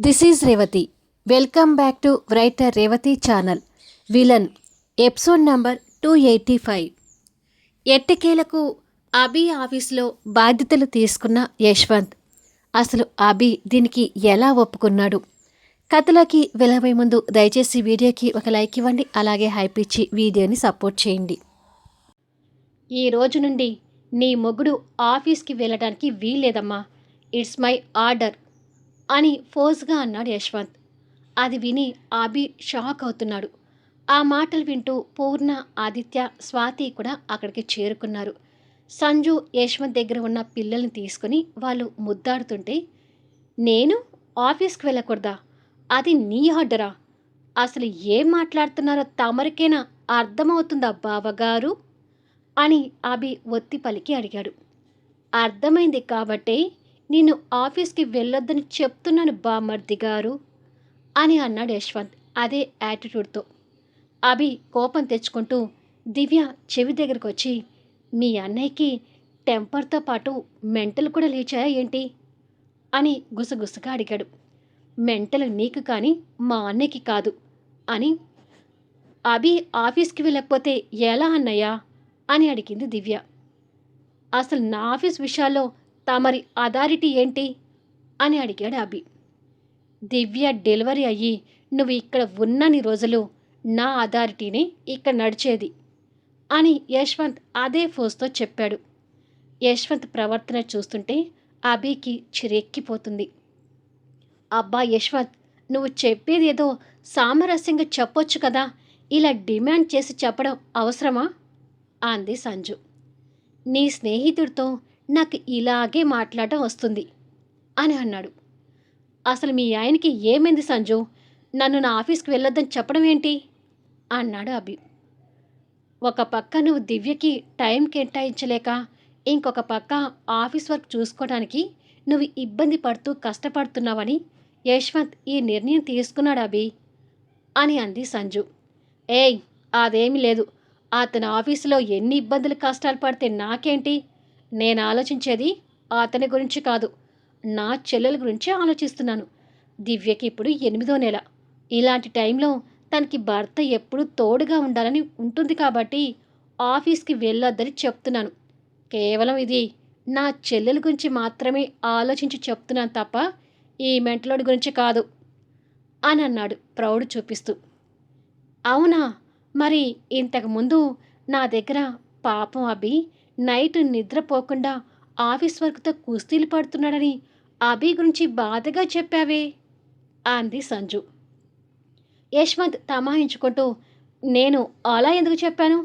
This is Revathi. Welcome back to writer Revathi channel. Villain episode number two eighty five. ఎట్టకేలకు అభి ఆఫీస్లో బాధ్యతలు తీసుకున్న యశ్వంత్. అసలు అభి దీనికి ఎలా ఒప్పుకున్నాడు? కథలోకి వెళ్ళబోయే ముందు దయచేసి వీడియోకి ఒక లైక్ ఇవ్వండి అలాగే హైప్ ఇచ్చి వీడియోని సపోర్ట్ చేయండి. ఈ రోజు నుండి నీ మొగుడు ఆఫీస్కి వెళ్ళడానికి వీల్లేదమ్మా. It's my order. అని ఫోజ్గా అన్నాడు యశ్వంత్. అది విని అభి షాక్ అవుతున్నాడు. ఆ మాటలు వింటూ పూర్ణ ఆదిత్య స్వాతి కూడా అక్కడికి చేరుకున్నారు. సంజు యశ్వంత్ దగ్గర ఉన్న పిల్లల్ని తీసుకుని వాళ్ళు ముద్దాడుతుంటే నేను ఆఫీస్కి వెళ్ళకూడదా? అది నీ ఆర్డరా? అసలు ఏం మాట్లాడుతున్నారో తమరికైనా అర్థమవుతుందా బావగారు? అని అభి ఒత్తి పలికి అడిగాడు. అర్థమైంది కాబట్టే నేను ఆఫీస్కి వెళ్ళొద్దని చెప్తున్నాను బామర్ది గారు అని అన్నాడు యశ్వంత్ అదే యాటిట్యూడ్తో. అభి కోపం తెచ్చుకుంటూ దివ్య చెవి దగ్గరకు వచ్చి మీ అన్నయ్యకి టెంపర్తో పాటు మెంటలు కూడా లేచాయా ఏంటి? అని గుసగుసగా అడిగాడు. మెంటలు నీకు కానీ మా అన్నయ్యకి కాదు అని అభి ఆఫీస్కి వెళ్ళకపోతే ఎలా అన్నయ్యా? అని అడిగింది దివ్య. అసలు నా ఆఫీస్ విషయాల్లో తమరి అథారిటీ ఏంటి? అని అడిగాడు అభి. దివ్య డెలివరీ అయ్యి నువ్వు ఇక్కడ ఉన్నని రోజులు నా అథారిటీని ఇక్కడ నడిచేది అని యశ్వంత్ అదే ఫోర్స్తో చెప్పాడు. యశ్వంత్ ప్రవర్తన చూస్తుంటే అభికి చిరెక్కిపోతుంది. అబ్బా యశ్వంత్ నువ్వు చెప్పేది ఏదో సామరస్యంగా చెప్పొచ్చు కదా ఇలా డిమాండ్ చేసి చెప్పడం అవసరమా? అంది సంజు. నీ స్నేహితుడితో నాకు ఇలాగే మాట్లాడటం వస్తుంది అని అన్నాడు. అసలు మీ ఆయనకి ఏమైంది సంజు? నన్ను నా ఆఫీస్కి వెళ్ళొద్దని చెప్పడం ఏంటి? అన్నాడు అభి. ఒక పక్క నువ్వు దివ్యకి టైం కేటాయించలేక ఇంకొక పక్క ఆఫీస్ వర్క్ చూసుకోవడానికి నువ్వు ఇబ్బంది పడుతూ కష్టపడుతున్నావని యశ్వంత్ ఈ నిర్ణయం తీసుకున్నాడు అభి అని అంది సంజు. ఏయ్ అదేమీ లేదు. అతని ఆఫీసులో ఎన్ని ఇబ్బందులు కష్టాలు పడితే నాకేంటి? నేను ఆలోచించేది అతని గురించి కాదు. నా చెల్లెల గురించి ఆలోచిస్తున్నాను. దివ్యకి ఇప్పుడు ఎనిమిదో నెల. ఇలాంటి టైంలో తనకి భర్త ఎప్పుడు తోడుగా ఉండాలని ఉంటుంది కాబట్టి ఆఫీస్కి వెళ్ళొద్దని చెప్తున్నాను. కేవలం ఇది నా చెల్లెల గురించి మాత్రమే ఆలోచించి చెప్తున్నాను తప్ప ఈ మెంటలోడి గురించి కాదు అని అన్నాడు ప్రౌడ్ చూపిస్తూ. అవునా? మరి ఇంతకుముందు నా దగ్గర పాపం అభి నైట్ నిద్రపోకుండా ఆఫీస్ వర్క్తో కుస్తీలు పడుతున్నాడని అభి గురించి బాధగా చెప్పావే అంది సంజు. యశ్వంత్ తమాయించుకుంటూ నేను అలా ఎందుకు చెప్పాను?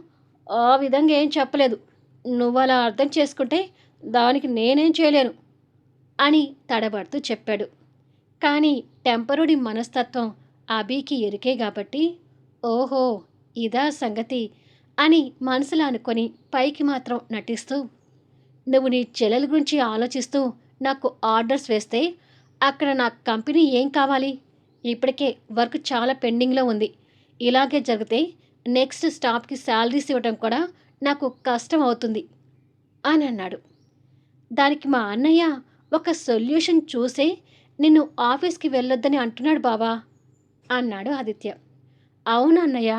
ఆ విధంగా ఏం చెప్పలేదు. నువ్వు అలా అర్థం చేసుకుంటే దానికి నేనేం చేయలేను అని తడబడుతూ చెప్పాడు. కానీ టెంపరుడి మనస్తత్వం అభికి ఎరికే కాబట్టి ఓహో ఇదా సంగతి. అని మనసులో అనుకొని పైకి మాత్రం నటిస్తూ నువ్వు నీ చెల్లెల గురించి ఆలోచిస్తూ నాకు ఆర్డర్స్ వేస్తే అక్కడ నా కంపెనీ ఏం కావాలి? ఇప్పటికే వర్క్ చాలా పెండింగ్లో ఉంది. ఇలాగే జరిగితే నెక్స్ట్ స్టాఫ్కి శాలరీస్ ఇవ్వడం కూడా నాకు కష్టం అవుతుంది అని అన్నాడు. దానికి మా అన్నయ్య ఒక సొల్యూషన్ చూసే నిన్ను ఆఫీస్కి వెళ్ళొద్దని అంటున్నాడు బావా అన్నాడు ఆదిత్య. అవును అన్నయ్య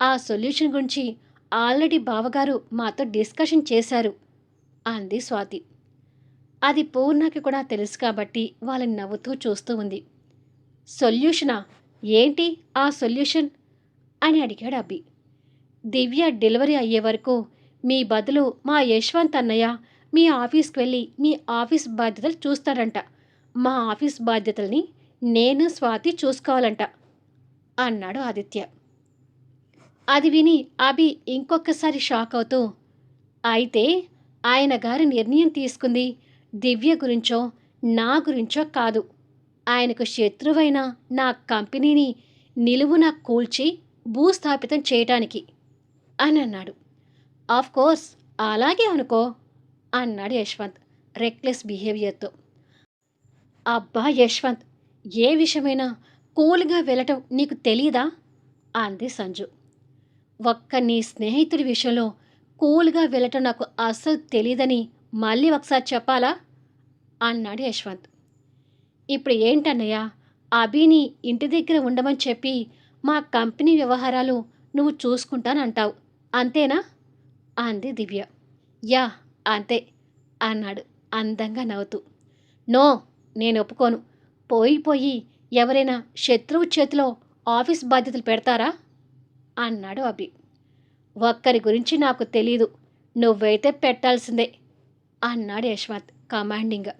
ఆ సొల్యూషన్ గురించి ఆల్రెడీ బావగారు మాతో డిస్కషన్ చేశారు అంది స్వాతి. అది పూర్ణకి కూడా తెలుసు కాబట్టి వాళ్ళని నవ్వుతూ చూస్తూ ఉంది. సొల్యూషనా? ఏంటి ఆ సొల్యూషన్? అని అడిగాడు అబ్బి. దివ్య డెలివరీ అయ్యే వరకు మీ బదులు మా యశ్వంత్ అన్నయ్య మీ ఆఫీస్కి వెళ్ళి మీ ఆఫీస్ బాధ్యతలు చూస్తాడంట. మా ఆఫీస్ బాధ్యతల్ని నేను స్వాతి చూసుకోవాలంట అన్నాడు ఆదిత్య. అది విని అభి ఇంకొకసారి షాక్ అవుతూ అయితే ఆయన గారి నిర్ణయం తీసుకుంది దివ్య గురించో నా గురించో కాదు. ఆయనకు శత్రువైన నా కంపెనీని నిలువున కూల్చి భూస్థాపితం చేయటానికి. అని అన్నాడు. ఆఫ్ కోర్స్ అలాగే అనుకో అన్నాడు యశ్వంత్ రెక్లెస్ బిహేవియర్తో అబ్బా యశ్వంత్ ఏ విషయమైనా కూల్గా వెళ్ళటం నీకు తెలీదా? అంది సంజు. ఒక్క నీ స్నేహితుడి విషయంలో కూల్గా వెళ్ళటం నాకు అస్సలు తెలియదని మళ్ళీ ఒకసారి చెప్పాలా? అన్నాడు యశ్వంత్. ఇప్పుడు ఏంటన్నయ్య అభిని ఇంటి దగ్గర ఉండమని చెప్పి మా కంపెనీ వ్యవహారాలు నువ్వు చూసుకుంటానంటావు అంతేనా? అంది దివ్య. యా అంతే అన్నాడు అందంగా నవ్వుతూ. నో నేను ఒప్పుకోను. పోయి పోయి ఎవరైనా శత్రువు చేతిలో ఆఫీస్ బాధ్యతలు పెడతారా? అన్నాడు అభి. ఒక్కరి గురించి నాకు తెలీదు. నువ్వైతే పెట్టాల్సిందే అన్నాడు యశ్వంత్ కమాండింగ్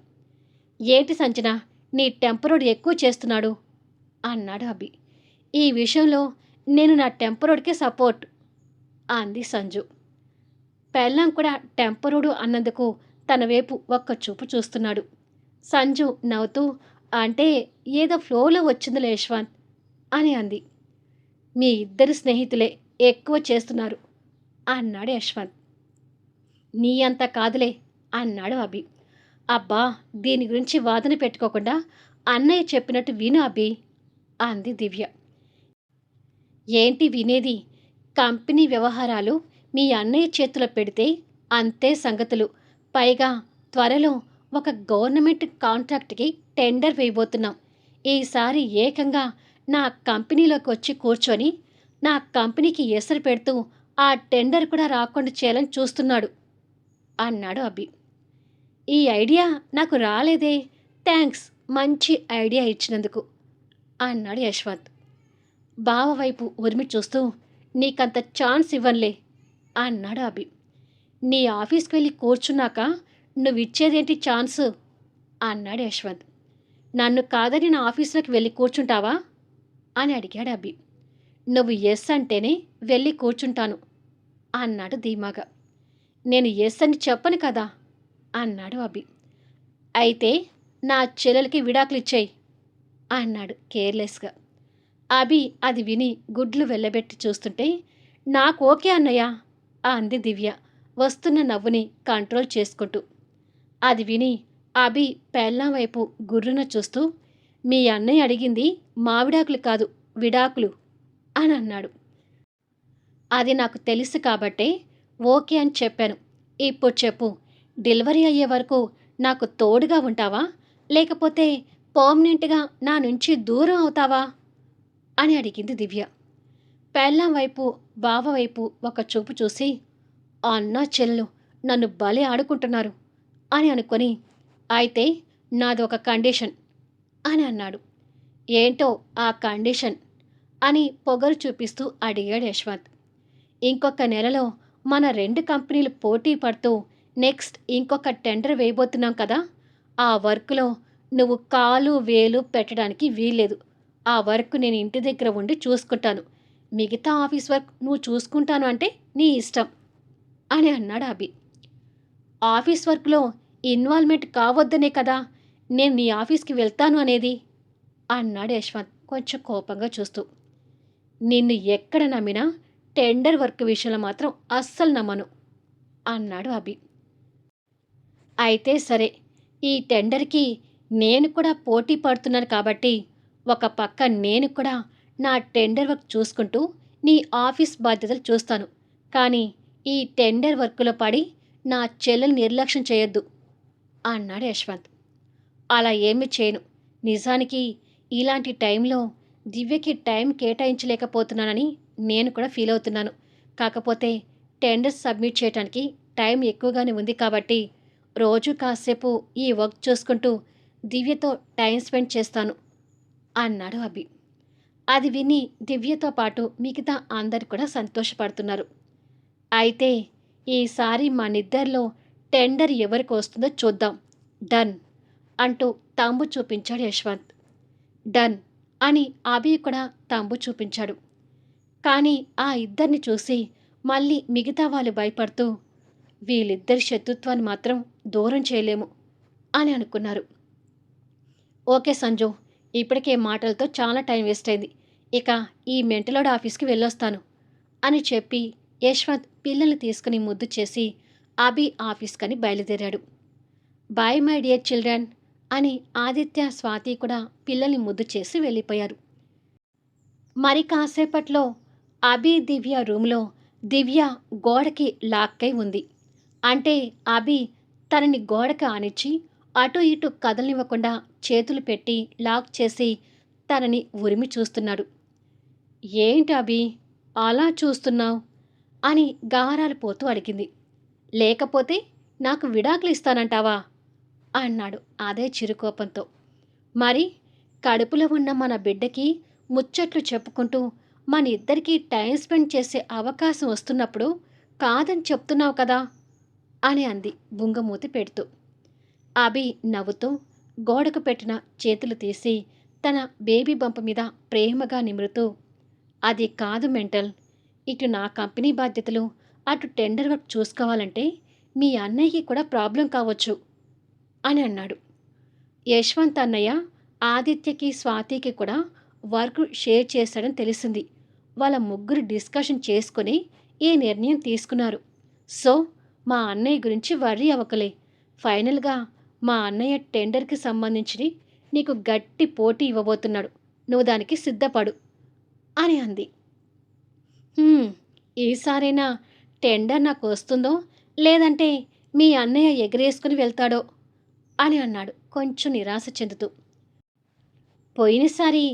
ఏంటి సంచన నీ టెంపరోడ్ ఎక్కువ చేస్తున్నాడు అన్నాడు అభి. ఈ విషయంలో నేను నా టెంపరోడ్కే సపోర్ట్ అంది సంజు. పెళ్ళం కూడా టెంపరోడు అన్నందుకు తన వైపు ఒక్క చూపు చూస్తున్నాడు. సంజు నవ్వుతూ అంటే ఏదో ఫ్లోలో వచ్చిందిలే యశ్వంత్ అని అంది. మీ ఇద్దరు స్నేహితులే ఎక్కువ చేస్తున్నారు అన్నాడు యశ్వంత్. నీ అంత కాదులే అన్నాడు అభి. అబ్బా దీని గురించి వాదన పెట్టుకోకుండా అన్నయ్య చెప్పినట్టు విను అభి అంది దివ్య. ఏంటి వినేది? కంపెనీ వ్యవహారాలు మీ అన్నయ్య చేతిలో పెడితే అంతే సంగతులు. పైగా త్వరలో ఒక గవర్నమెంట్ కాంట్రాక్ట్కి టెండర్ వేయబోతున్నాం. ఈసారి ఏకంగా నా కంపెనీలోకి వచ్చి కూర్చొని నా కంపెనీకి ఎసరు పెడుతూ ఆ టెండర్ కూడా రాకుండా చేయాలని చూస్తున్నాడు అన్నాడు అభి. ఈ ఐడియా నాకు రాలేదే. థ్యాంక్స్. మంచి ఐడియా ఇచ్చినందుకు అన్నాడు యశ్వంత్. బావ వైపు ఉరిమి చూస్తూ నీకంత ఛాన్స్ ఇవ్వనులే అన్నాడు అభి. నీ ఆఫీస్కి వెళ్ళి కూర్చున్నాక నువ్వు ఇచ్చేదేంటి ఛాన్స్? అన్నాడు యశ్వంత్. నన్ను కాదని నా ఆఫీస్లోకి వెళ్ళి కూర్చుంటావా? అని అడిగాడు అభి నువ్వు ఎస్ అంటేనే వెళ్ళి కూర్చుంటాను అన్నాడు ధీమాగా. నేను ఎస్ అని చెప్పను కదా అన్నాడు అభి అయితే నా చెల్లెలకి విడాకులు ఇచ్చేయి అన్నాడు కేర్లెస్గా. అభి అది విని గుడ్లు వెళ్ళబెట్టి చూస్తుంటే నాకు ఓకే అన్నయ్య అంది దివ్య వస్తున్న నవ్వుని కంట్రోల్ చేసుకుంటూ. అది విని అభి పెళ్ళం వైపు గుర్రున చూస్తూ మీ అన్నయ్య అడిగింది మావిడాకులు కాదు విడాకులు అని అన్నాడు. అది నాకు తెలుసు కాబట్టే ఓకే అని చెప్పాను. ఇప్పుడు చెప్పు డెలివరీ అయ్యే వరకు నాకు తోడుగా ఉంటావా? లేకపోతే పర్మనెంట్గా నా నుంచి దూరం అవుతావా? అని అడిగింది దివ్య. పెళ్ళాం వైపు బావ వైపు ఒక చూపు చూసి అన్న చెల్లు నన్ను బలి ఆడుకుంటున్నారు అని అనుకొని అయితే నాది ఒక కండిషన్. అని అన్నాడు. ఏంటో ఆ కండిషన్ అని పొగరు చూపిస్తూ అడిగాడు యశ్వంత్. ఇంకొక నెలలో మన రెండు కంపెనీలు పోటీ పడుతూ నెక్స్ట్ ఇంకొక టెండర్ వేయబోతున్నాం కదా ఆ వర్క్లో నువ్వు కాలు వేలు పెట్టడానికి వీల్లేదు. ఆ వర్క్ నేను ఇంటి దగ్గర ఉండి చూసుకుంటాను. మిగతా ఆఫీస్ వర్క్ నువ్వు చూసుకుంటాను అంటే నీ ఇష్టం అని అన్నాడు అభి. ఆఫీస్ వర్క్లో ఇన్వాల్వ్మెంట్ కావద్దనే కదా నేను నీ ఆఫీస్కి వెళ్తాను అనేది? అన్నాడు యశ్వంత్ కొంచెం కోపంగా చూస్తూ. నిన్ను ఎక్కడ నమ్మినా టెండర్ వర్క్ విషయంలో మాత్రం అస్సలు నమ్మను అన్నాడు అభి. అయితే సరే ఈ టెండర్కి నేను కూడా పోటీ పడుతున్నాను కాబట్టి ఒక పక్క నేను కూడా నా టెండర్ వర్క్ చూసుకుంటూ నీ ఆఫీస్ బాధ్యతలు చూస్తాను. కానీ ఈ టెండర్ వర్క్లో పడి నా చెల్లెలు నిర్లక్ష్యం చేయొద్దు అన్నాడు యశ్వంత్. అలా ఏమి చేయను. నిజానికి ఇలాంటి టైంలో దివ్యకి టైం కేటాయించలేకపోతున్నానని నేను కూడా ఫీల్ అవుతున్నాను. కాకపోతే టెండర్స్ సబ్మిట్ చేయడానికి టైం ఎక్కువగానే ఉంది కాబట్టి రోజు కాసేపు ఈ వర్క్ చూసుకుంటూ దివ్యతో టైం స్పెండ్ చేస్తాను అన్నాడు అభి. అది విని దివ్యతో పాటు మిగతా అందరు కూడా సంతోషపడుతున్నారు. అయితే ఈసారి మా నిద్దరిలో టెండర్ ఎవరికి వస్తుందో చూద్దాం. డన్. అంటూ తాంబు చూపించాడు యశ్వంత్. డన్ అని అభి కూడా తాంబు చూపించాడు. కానీ ఆ ఇద్దరిని చూసి మళ్ళీ మిగతా వాళ్ళు భయపడుతూ వీళ్ళిద్దరి శత్రుత్వాన్ని మాత్రం దూరం చేయలేము అని అనుకున్నారు. ఓకే సంజు ఇప్పటికే మాటలతో చాలా టైం వేస్ట్ అయింది. ఇక ఈ మెంటలోడ్ ఆఫీస్కి వెళ్ళొస్తాను అని చెప్పి యశ్వంత్ పిల్లల్ని తీసుకుని ముద్దు చేసి అభి ఆఫీస్కని బయలుదేరాడు. బాయ్ మై డియర్ చిల్డ్రన్ అని ఆదిత్య స్వాతి కూడా పిల్లల్ని ముద్దు చేసి వెళ్ళిపోయారు. మరి కాసేపట్లో అభి దివ్య రూమ్లో దివ్య గోడకి లాక్కై ఉంది. అంటే అభి తనని గోడకి ఆనిచ్చి అటు ఇటు కదలనివ్వకుండా చేతులు పెట్టి లాక్ చేసి తనని ఉరిమి చూస్తున్నాడు. ఏంటి అభి అలా చూస్తున్నావు? అని గారాలు పోతూ అడిగింది. లేకపోతే నాకు విడాకులు ఇస్తానంటావా? అన్నాడు అదే చిరుకోపంతో. మరి కడుపులో ఉన్న మన బిడ్డకి ముచ్చట్లు చెప్పుకుంటూ మన ఇద్దరికీ టైం స్పెండ్ చేసే అవకాశం వస్తున్నప్పుడు కాదని చెప్తున్నావు కదా అని అంది బుంగమూతి పెడుతూ. అభి నవ్వుతూ గోడకు పెట్టిన చేతులు తీసి తన బేబీ బంప మీద ప్రేమగా నిమురుతూ అది కాదు మెంటల్ ఇటు నా కంపెనీ బాధ్యతలు అటు టెండర్ వర్క్ చూసుకోవాలంటే మీ అన్నయ్యకి కూడా ప్రాబ్లం కావచ్చు. అని అన్నాడు. యశ్వంత్ అన్నయ్య ఆదిత్యకి స్వాతికి కూడా వర్క్ షేర్ చేశాడని తెలిసింది. వాళ్ళ ముగ్గురు డిస్కషన్ చేసుకొని ఈ నిర్ణయం తీసుకున్నారు. సో మా అన్నయ్య గురించి వర్రీ అవ్వకలే. ఫైనల్గా మా అన్నయ్య టెండర్కి సంబంధించి నీకు గట్టి పోటీ ఇవ్వబోతున్నాడు. నువ్వు దానికి సిద్ధపడు అని అంది. ఈసారైనా టెండర్ నాకు వస్తుందో లేదంటే మీ అన్నయ్య ఎగరేసుకుని వెళ్తాడో అని అన్నాడు. కొంచెం నిరాశ చెందుతూ. పోయినసారి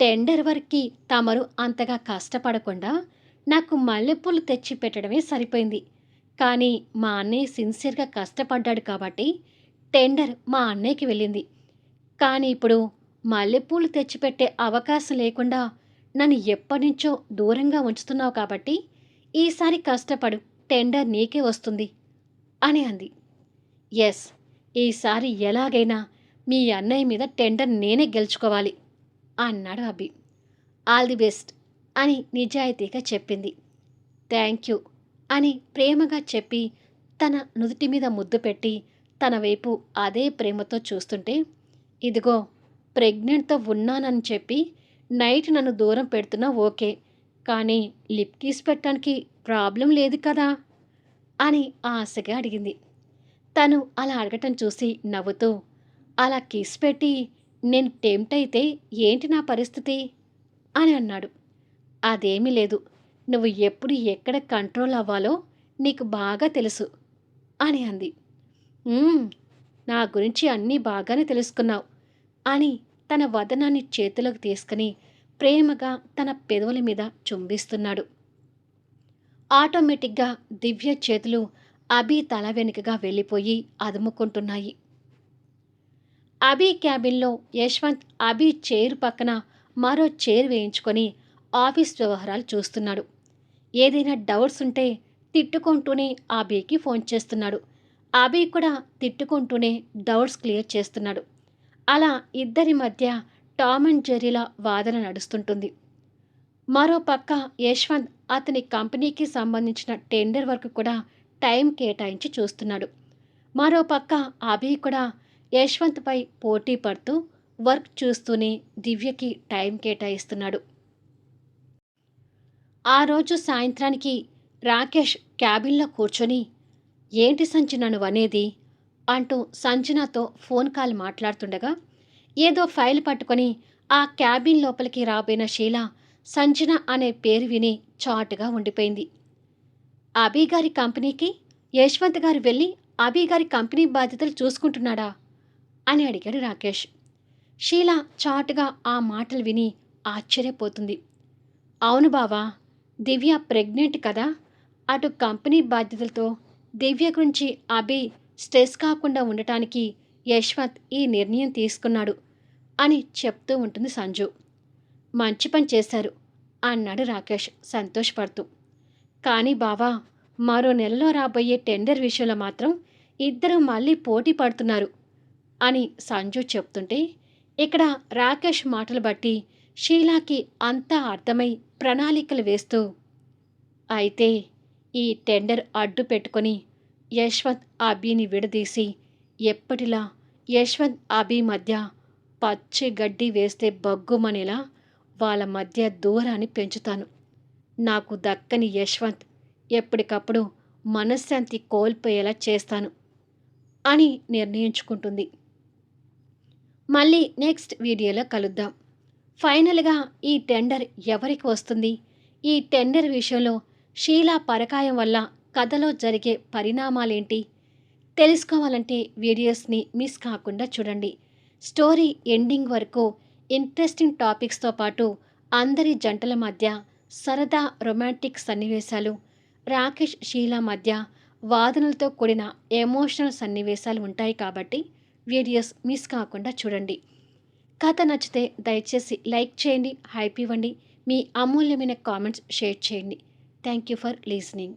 టెండర్ వర్క్కి తమరు అంతగా కష్టపడకుండా నాకు మల్లెపూలు తెచ్చి పెట్టడమే సరిపోయింది. కానీ మా అన్నయ్య సిన్సియర్గా కష్టపడ్డాడు కాబట్టి టెండర్ మా అన్నయ్యకి వెళ్ళింది. కానీ ఇప్పుడు మల్లెపూలు తెచ్చిపెట్టే అవకాశం లేకుండా నన్ను ఎప్పటినుంచో దూరంగా ఉంచుతున్నావు కాబట్టి ఈసారి కష్టపడు టెండర్ నీకే వస్తుంది అని అంది. ఎస్ ఈసారి ఎలాగైనా మీ అన్నయ్య మీద టెండర్ నేనే గెలుచుకోవాలి అన్నాడు అభి ఆల్ ది బెస్ట్ అని నిజాయితీగా చెప్పింది. థ్యాంక్ యూ అని ప్రేమగా చెప్పి తన నుదుటి మీద ముద్దు పెట్టి తన వైపు అదే ప్రేమతో చూస్తుంటే ఇదిగో ప్రెగ్నెంట్తో ఉన్నానని చెప్పి నైట్ నన్ను దూరం పెడుతున్నా ఓకే కానీ లిప్ కిస్ పెట్టడానికి ప్రాబ్లం లేదు కదా అని ఆశగా అడిగింది. తను అలా అడగటం చూసి నవ్వుతూ అలా కిస్ పెట్టి నేను టెంప్ట్ అయితే ఏంటి నా పరిస్థితి? అని అన్నాడు. అదేమీ లేదు. నువ్వు ఎప్పుడు ఎక్కడ కంట్రోల్ అవ్వాలో నీకు బాగా తెలుసు అని అంది. నా గురించి అన్నీ బాగానే తెలుసుకున్నావు అని తన వదనాన్ని చేతిలోకి తీసుకుని ప్రేమగా తన పెదవుల మీద చుంబిస్తున్నాడు. ఆటోమేటిక్గా దివ్య చేతులు అభి తల వెనుకగా వెళ్ళిపోయి అదుముకుంటున్నాయి. అభి క్యాబిన్లో యశ్వంత్ అభి చైర్ పక్కన మరో చైర్ వేయించుకొని ఆఫీస్ వ్యవహారాలు చూస్తున్నాడు. ఏదైనా డౌట్స్ ఉంటే తిట్టుకుంటూనే అభికి ఫోన్ చేస్తున్నాడు. అభి కూడా తిట్టుకుంటూనే డౌట్స్ క్లియర్ చేస్తున్నాడు. అలా ఇద్దరి మధ్య టామ్ అండ్ జెర్రీల వాదన నడుస్తుంటుంది. మరో పక్క యశ్వంత్ అతని కంపెనీకి సంబంధించిన టెండర్ వర్క్ కూడా టైం కేటాయించి చూస్తున్నాడు. మరో పక్క అభి కూడా యశ్వంత్పై పోటీ పడుతూ వర్క్ చూస్తూనే దివ్యకి టైం కేటాయిస్తున్నాడు. ఆ రోజు సాయంత్రానికి రాకేష్ క్యాబిన్లో కూర్చొని ఏంటి సంచి నన్ను అనేది అంటూ సంజనాతో ఫోన్ కాల్ మాట్లాడుతుండగా ఏదో ఫైల్ పట్టుకొని ఆ క్యాబిన్ లోపలికి రాబోయిన షీల సంచన అనే పేరు విని చాటుగా ఉండిపోయింది. అభి గారి కంపెనీకి యశ్వంత్ గారు వెళ్ళి అభి గారి కంపెనీ బాధ్యతలు చూసుకుంటున్నాడా? అని అడిగాడు రాకేష్. షీల చాటుగా ఆ మాటలు విని ఆశ్చర్యపోతుంది. అవును బావా దివ్య ప్రెగ్నెంట్ కదా. అటు కంపెనీ బాధ్యతలతో దివ్య గురించి అభి స్ట్రెస్ కాకుండా ఉండటానికి యశ్వంత్ ఈ నిర్ణయం తీసుకున్నాడు అని చెప్తూ ఉంటుంది సంజు. మంచి పని చేశారు అన్నాడు రాకేష్ సంతోషపడుతూ. కానీ బావా మరో నెలలో రాబోయే టెండర్ విషయంలో మాత్రం ఇద్దరు మళ్ళీ పోటీ పడుతున్నారు అని సంజు చెప్తుంటే ఇక్కడ రాకేష్ మాటలు బట్టి షీలాకి అంతా అర్థమై ప్రణాళికలు వేస్తూ అయితే ఈ టెండర్ అడ్డు పెట్టుకొని యశ్వంత్ అభిని విడదీసి ఎప్పటిలా యశ్వంత్ అభి మధ్య పచ్చి గడ్డి వేస్తే బగ్గుమనేలా వాళ్ళ మధ్య దూరాన్ని పెంచుతాను. నాకు దక్కని యశ్వంత్ ఎప్పటికప్పుడు మనశ్శాంతి కోల్పోయేలా చేస్తాను అని నిర్ణయించుకుంటుంది. మళ్ళీ నెక్స్ట్ వీడియోలో కలుద్దాం. ఫైనల్గా ఈ టెండర్ ఎవరికి వస్తుంది? ఈ టెండర్ విషయంలో షీలా పరకాయం వల్ల కథలో జరిగే పరిణామాలేంటి? తెలుసుకోవాలంటే వీడియోస్ని మిస్ కాకుండా చూడండి. స్టోరీ ఎండింగ్ వరకు ఇంట్రెస్టింగ్ టాపిక్స్తో పాటు అందరి జంటల మధ్య సరదా రొమాంటిక్ సన్నివేశాలు రాకేష్ షీల మధ్య వాదనలతో కూడిన ఎమోషనల్ సన్నివేశాలు ఉంటాయి కాబట్టి వీడియోస్ మిస్ కాకుండా చూడండి. కథ నచ్చితే దయచేసి లైక్ చేయండి హైప్ ఇవ్వండి మీ అమూల్యమైన కామెంట్స్ షేర్ చేయండి. Thank you for listening